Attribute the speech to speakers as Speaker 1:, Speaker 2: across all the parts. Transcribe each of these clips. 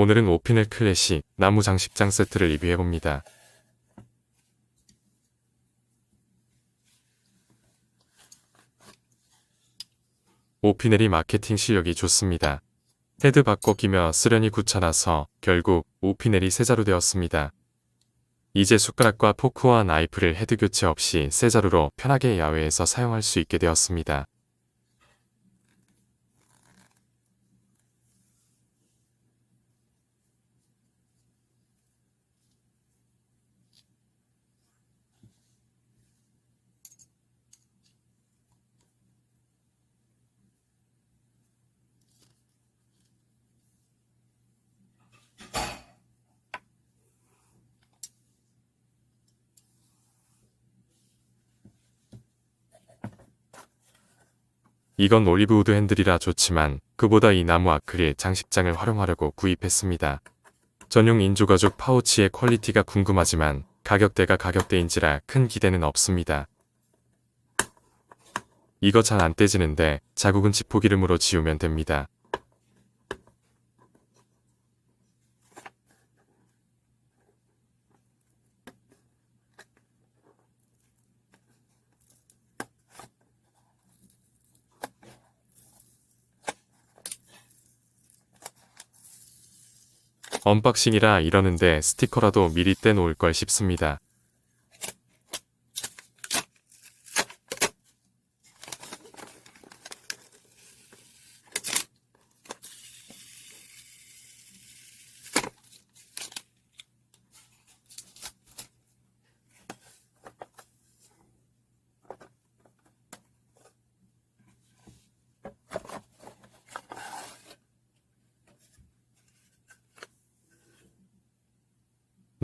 Speaker 1: 오늘은 오피넬 클래식 나무 장식장 세트를 리뷰해봅니다. 오피넬이 마케팅 실력이 좋습니다. 헤드 바꿔 끼며 쓰려니 귀찮아서 결국 오피넬이 세자루 되었습니다. 이제 숟가락과 포크와 나이프를 헤드 교체 없이 세자루로 편하게 야외에서 사용할 수 있게 되었습니다. 이건 올리브우드 핸들이라 좋지만 그보다 이 나무 아크릴 장식장을 활용하려고 구입했습니다. 전용 인조가죽 파우치의 퀄리티가 궁금하지만 가격대가 가격대인지라 큰 기대는 없습니다. 이거 잘 안 떼지는데 자국은 지포기름으로 지우면 됩니다. 언박싱이라 이러는데 스티커라도 미리 떼놓을 걸 싶습니다.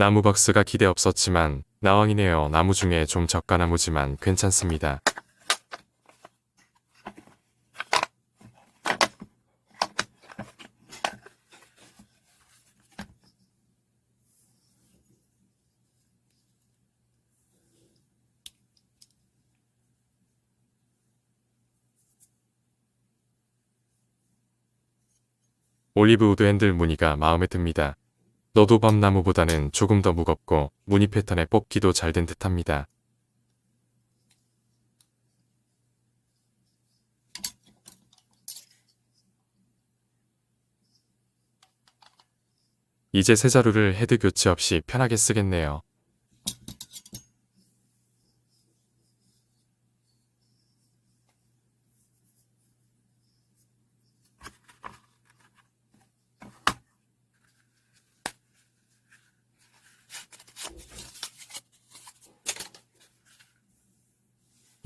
Speaker 1: 나무 박스가 기대 없었지만 나왕이네요. 나무 중에 좀 저가 나무지만 괜찮습니다. 올리브우드 핸들 무늬가 마음에 듭니다. 너도 밤나무보다는 조금 더 무겁고 무늬 패턴에 뽑기도 잘 된 듯합니다. 이제 새 자루를 헤드 교체 없이 편하게 쓰겠네요.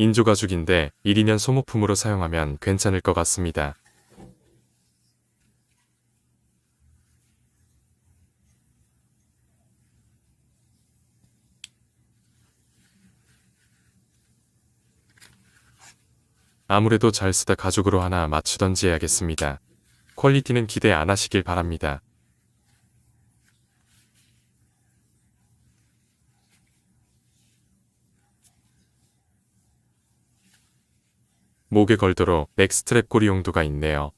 Speaker 1: 인조가죽인데 1, 2년 소모품으로 사용하면 괜찮을 것 같습니다. 아무래도 잘 쓰다 가죽으로 하나 맞추던지 해야겠습니다. 퀄리티는 기대 안 하시길 바랍니다. 목에 걸도록 넥스트랩 고리 용도가 있네요.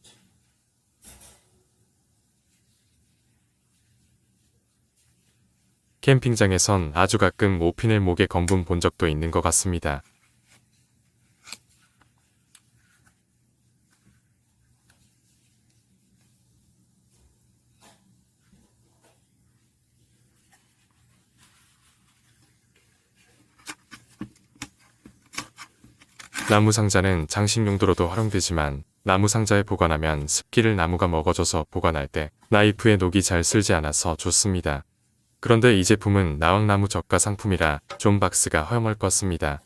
Speaker 1: 캠핑장에선 아주 가끔 오피넬 목에 검분 본 적도 있는 것 같습니다. 나무 상자는 장식 용도로도 활용되지만 나무 상자에 보관하면 습기를 나무가 먹어줘서 보관할 때 나이프에 녹이 잘 쓸지 않아서 좋습니다. 그런데 이 제품은 나왕나무 저가 상품이라 존 박스가 허물껐습니다.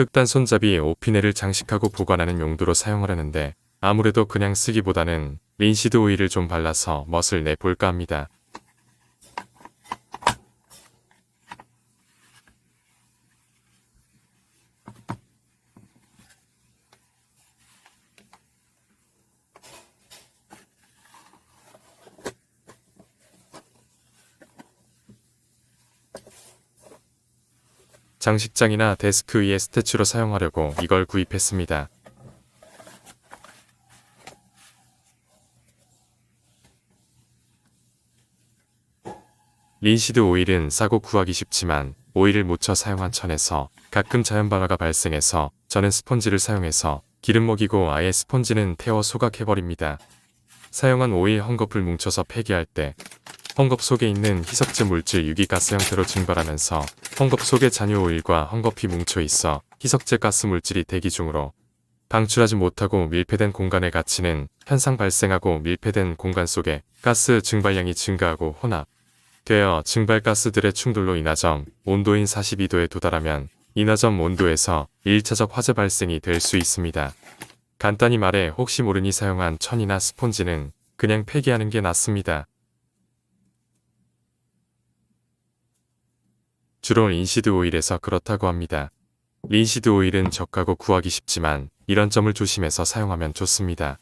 Speaker 1: 흑단 손잡이 오피넬을 장식하고 보관하는 용도로 사용하려는데 아무래도 그냥 쓰기보다는 린시드 오일을 좀 발라서 멋을 내볼까 합니다. 장식장이나 데스크 위에 스태츄로 사용하려고 이걸 구입했습니다. 린시드 오일은 싸고 구하기 쉽지만 오일을 묻혀 사용한 천에서 가끔 자연발화가 발생해서 저는 스펀지를 사용해서 기름 먹이고 아예 스펀지는 태워 소각해버립니다. 사용한 오일 헝겊을 뭉쳐서 폐기할 때 헝겊 속에 있는 희석제 물질 유기가스 형태로 증발하면서 헝겊 속에 잔유 오일과 헝겊이 뭉쳐 있어 희석제 가스 물질이 대기 중으로 방출하지 못하고 밀폐된 공간에 갇히는 현상 발생하고 밀폐된 공간 속에 가스 증발량이 증가하고 혼합 되어 증발가스들의 충돌로 인하점 온도인 42도에 도달하면 인하점 온도에서 1차적 화재 발생이 될 수 있습니다. 간단히 말해 혹시 모르니 사용한 천이나 스폰지는 그냥 폐기하는 게 낫습니다. 주로 린시드 오일에서 그렇다고 합니다. 린시드 오일은 적하고 구하기 쉽지만 이런 점을 조심해서 사용하면 좋습니다.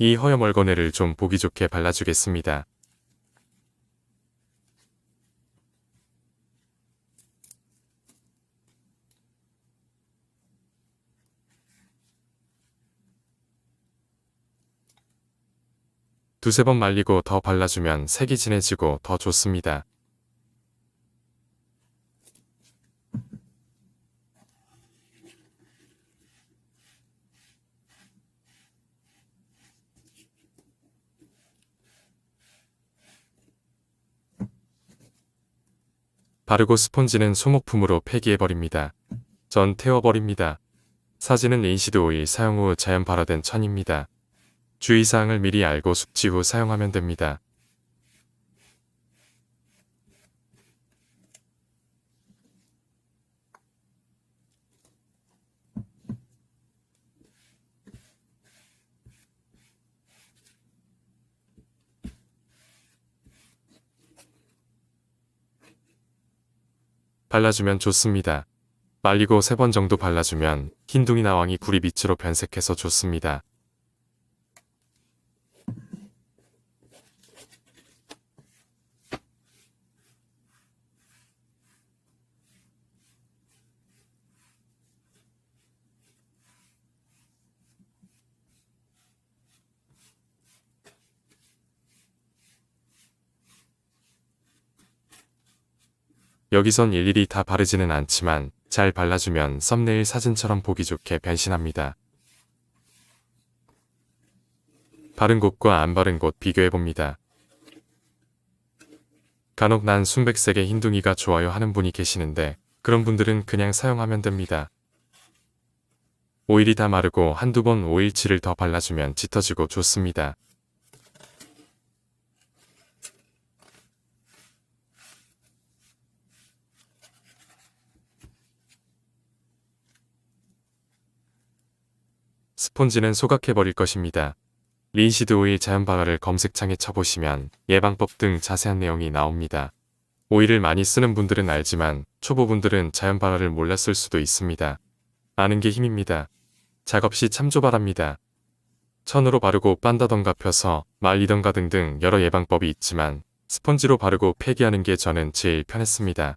Speaker 1: 이 허여멀건해를 좀 보기 좋게 발라주겠습니다. 두세 번 말리고 더 발라주면 색이 진해지고 더 좋습니다. 바르고 스폰지는 소모품으로 폐기해버립니다. 전 태워버립니다. 사진은 린시드 오일 사용 후 자연 발화된 천입니다. 주의사항을 미리 알고 숙지 후 사용하면 됩니다. 발라주면 좋습니다. 말리고 세번 정도 발라주면 흰둥이 나왕이 구리 빛으로 변색해서 좋습니다. 여기선 일일이 다 바르지는 않지만 잘 발라주면 썸네일 사진처럼 보기 좋게 변신합니다. 바른 곳과 안 바른 곳 비교해봅니다. 간혹 난 순백색의 흰둥이가 좋아요 하는 분이 계시는데 그런 분들은 그냥 사용하면 됩니다. 오일이 다 마르고 한두 번 오일칠을 더 발라주면 짙어지고 좋습니다. 스폰지는 소각해버릴 것입니다. 린시드 오일 자연 발화를 검색창에 쳐보시면 예방법 등 자세한 내용이 나옵니다. 오일을 많이 쓰는 분들은 알지만 초보분들은 자연 발화를 몰랐을 수도 있습니다. 아는 게 힘입니다. 작업 시 참조 바랍니다. 천으로 바르고 빤다던가 펴서 말리던가 등등 여러 예방법이 있지만 스펀지로 바르고 폐기하는 게 저는 제일 편했습니다.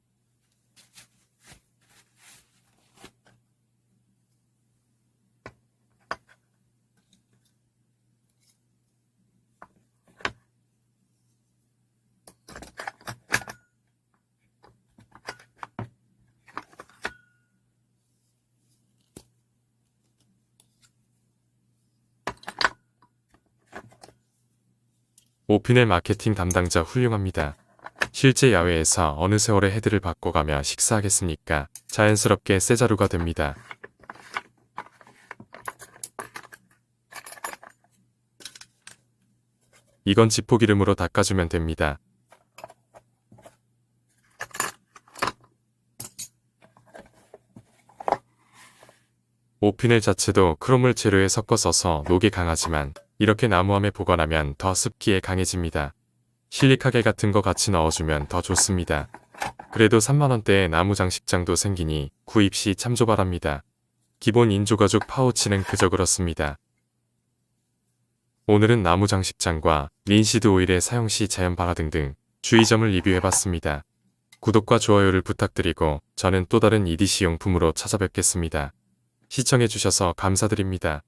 Speaker 1: 오피넬 마케팅 담당자 훌륭합니다. 실제 야외에서 어느 세월의 헤드를 바꿔가며 식사하겠습니까? 자연스럽게 세자루가 됩니다. 이건 지포기름으로 닦아주면 됩니다. 오피넬 자체도 크롬을 재료에 섞어 써서 녹이 강하지만 이렇게 나무함에 보관하면 더 습기에 강해집니다. 실리카겔 같은 거 같이 넣어주면 더 좋습니다. 그래도 3만원대의 나무 장식장도 생기니 구입 시 참조 바랍니다. 기본 인조가죽 파우치는 그저 그렇습니다. 오늘은 나무 장식장과 린시드 오일의 사용 시 자연 방화 등등 주의점을 리뷰해봤습니다. 구독과 좋아요를 부탁드리고 저는 또 다른 EDC 용품으로 찾아뵙겠습니다. 시청해주셔서 감사드립니다.